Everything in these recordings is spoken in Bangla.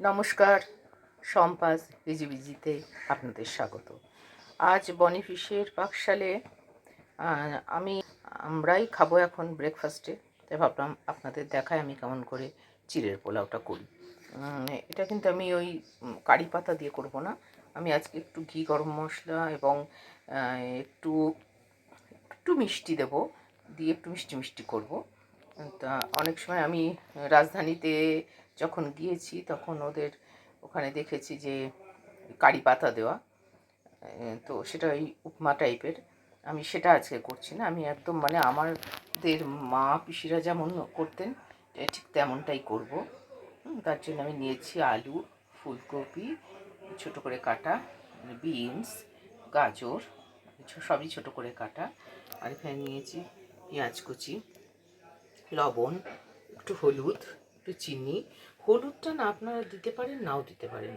নমস্কার সম্পাস বিজিবিজিতে আপনাদের স্বাগত। আজ বনিফিশের পাকশালে আমি, আমরাই খাব এখন ব্রেকফাস্টে তাই ভাবলাম আপনাদের দেখায় আমি কেমন করে চিড়ের পোলাওটা করি। এটা কিন্তু আমি ওই কারি পাতা দিয়ে করব না। আমি আজকে একটু ঘি, গরম মশলা এবং একটু একটু মিষ্টি দেব। দিয়ে একটু মিষ্টি মিষ্টি করব। তা অনেক সময় আমি রাজধানীতে যখন গিয়েছি তখন ওদের ওখানে দেখেছি যে কারি পাতা দেওয়া তো সেটা ওই উপমা টাইপের। আমি সেটা আজকে করছি না। আমি একদম মানে আমাদের মা পিসিরা যেমন করতেন ঠিক তেমনটাই করব। তার জন্য আমি নিয়েছি আলু, ফুলকপি, ছোট করে কাটা বিনস, গাজর সবই ছোট করে কাটা। আর এখানে নিয়েছি পেঁয়াজ কুচি, লবণ, একটু হলুদ একটু চিনি, হলুদটা না আপনারা দিতে পারেন, নাও দিতে পারেন।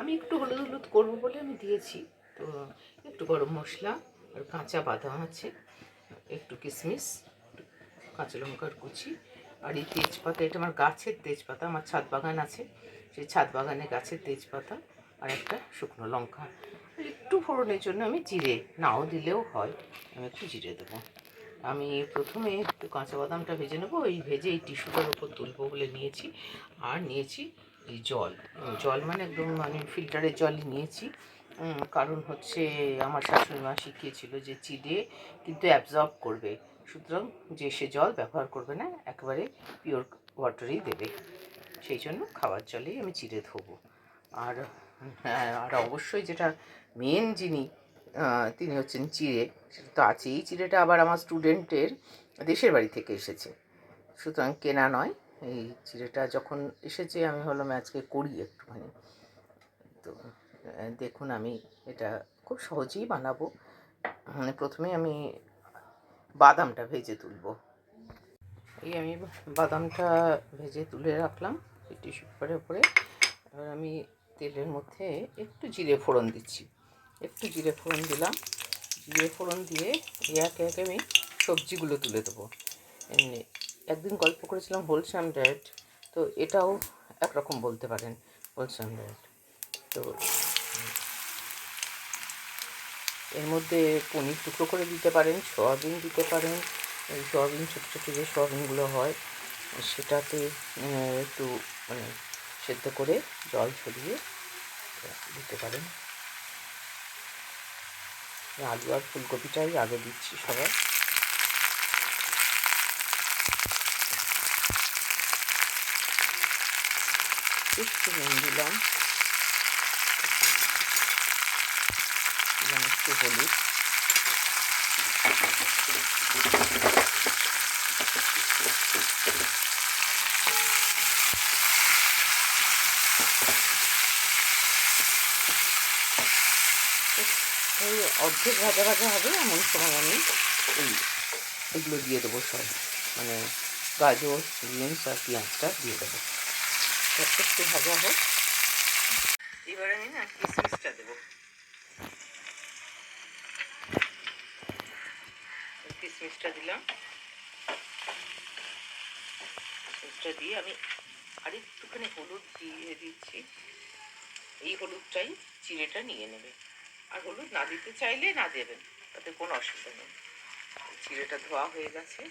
আমি একটু হলুদ হলুদ করব বলে আমি দিয়েছি। তো একটু গরম মশলা আর কাঁচা বাদাম আছে, একটু কিশমিশ কাঁচা লঙ্কার কুচি আর এই তেজপাতা, এটা আমার গাছের তেজপাতা, আমার ছাদ বাগান আছে, সেই ছাদ বাগানে গাছের তেজপাতা আর একটা শুকনো লঙ্কা। একটু ফোড়নের জন্য আমি জিরে, নাও দিলেও হয়, আমি একটু জিরে দেবো। আমি প্রথমে একটু কাঁচা বাদামটা ভেজে নেব। ওই ভেজে এই টিস্যুটার উপর তুলবো বলে নিয়েছি। আর নিয়েছি এই জল। জল মানে একদম মানে ফিল্টারের জলই নিয়েছি। কারণ হচ্ছে আমার শাশুড়ি মা শিখিয়েছিল যে চিড়ে কিন্তু অ্যাবজর্ব করবে। সুতরাং যে সে জল ব্যবহার করবে না একেবারে পিওর ওয়াটারই দেবে। সেই জন্য খাবার জলেই আমি চিড়ে ধোবো। আর হ্যাঁ, আর অবশ্যই যেটা মেন আহ, তিনি হচ্ছেন চিড়ে, সেটা তো আছেই। চিড়েটা আবার আমার স্টুডেন্টের দেশের বাড়ি থেকে এসেছে। সুতরাং কেনা নয়। এই চিড়েটা যখন এসেছে, আমি হলাম আজকে করি একটুখানি। তো দেখুন, আমি এটা খুব সহজেই বানাবো। মানে প্রথমে আমি বাদামটা ভেজে তুলব। এই আমি বাদামটা ভেজে তুলে রাখলাম টিস্যু পেপারের উপরে। এবার আমি তেলের মধ্যে একটু জিরে ফোড়ন দিচ্ছি। একটু জিরে ফোড়ন দিলাম। জিরে ফোড়ন দিয়ে একে একে আমি সবজিগুলো তুলে দেবো। এমনি একদিন গল্প করেছিলাম হোলসাম ডায়েট, তো এটাও একরকম বলতে পারেন হোলসাম ডায়েট। তো এর মধ্যে পনির টুকরো করে দিতে পারেন, সয়াবিন দিতে পারেন। এই সয়াবিন, ছোটো ছোটো যে সয়াবিনগুলো হয়, সেটাতে একটু মানে সেদ্ধ করে জল ছড়িয়ে দিতে পারেন। আলু আর ফুলকপিটাই আগে দিচ্ছি সবাই। একটু নুন দিলাম একটু হলুদ এই অর্ধেক ভাজা ভাজা হবে, এমন সময় আমি এই এগুলো দিয়ে দেবো সব। মানে গাজর, বিনস আর পেঁয়াজটা দিয়ে দেবো। একটু ভাজা হোক। এবার আমি না কিসমিসটা দেবো। কিসমিসটা দিলাম। কিসমিসটা দিয়ে আমি আরেকটুখানি হলুদ দিয়ে দিচ্ছি। এই হলুদটাই চিড়েটা নিয়ে নেবে। আর হলুদ না দিতে চাইলে না দেবেন, তাতে কোনো অসুবিধা নেই। চিড়েটা ধোয়া হয়ে গেছে,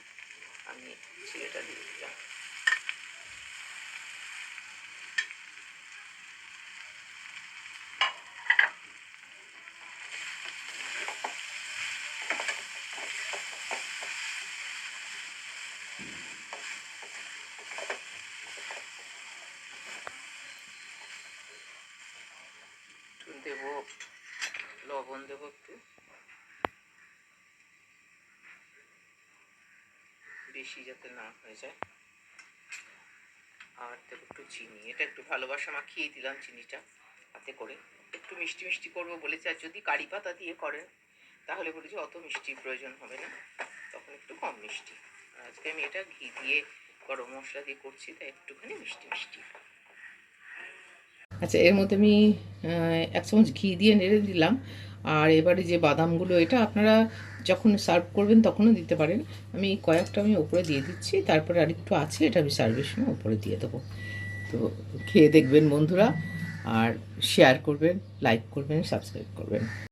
আমি চিড়েটা দিয়ে দিলাম। দেবো। লবণ দেবো একটু। বেশি যাতে না হয়ে যায়। আর দেবো একটু চিনি। এটা একটু ভালোবাসা মাখিয়ে দিলাম চিনিটা হাতে করে। একটু মিষ্টি মিষ্টি করব বলেছে, আর যদি কারি পাতা দিয়ে করেন তাহলে বলেছি অত মিষ্টির প্রয়োজন হবে না। তখন একটু কম মিষ্টি। আজকে আমি এটা ঘি দিয়ে গরম মশলা দিয়ে করছি, তাই একটুখানি মিষ্টি মিষ্টি। আচ্ছা এর মধ্যে আমি এক চামচ ঘি দিয়ে নেড়ে দিলাম। আর এবারে যে বাদামগুলো, এটা আপনারা যখন সার্ভ করবেন তখনও দিতে পারেন। আমি কয়েকটা আমি ওপরে দিয়ে দিচ্ছি, তারপরে আরেকটু আছে, এটা আমি সার্ভের সময় ওপরে দিয়ে দেবো। তো খেয়ে দেখবেন বন্ধুরা, আর শেয়ার করবেন লাইক করবেন সাবস্ক্রাইব করবেন।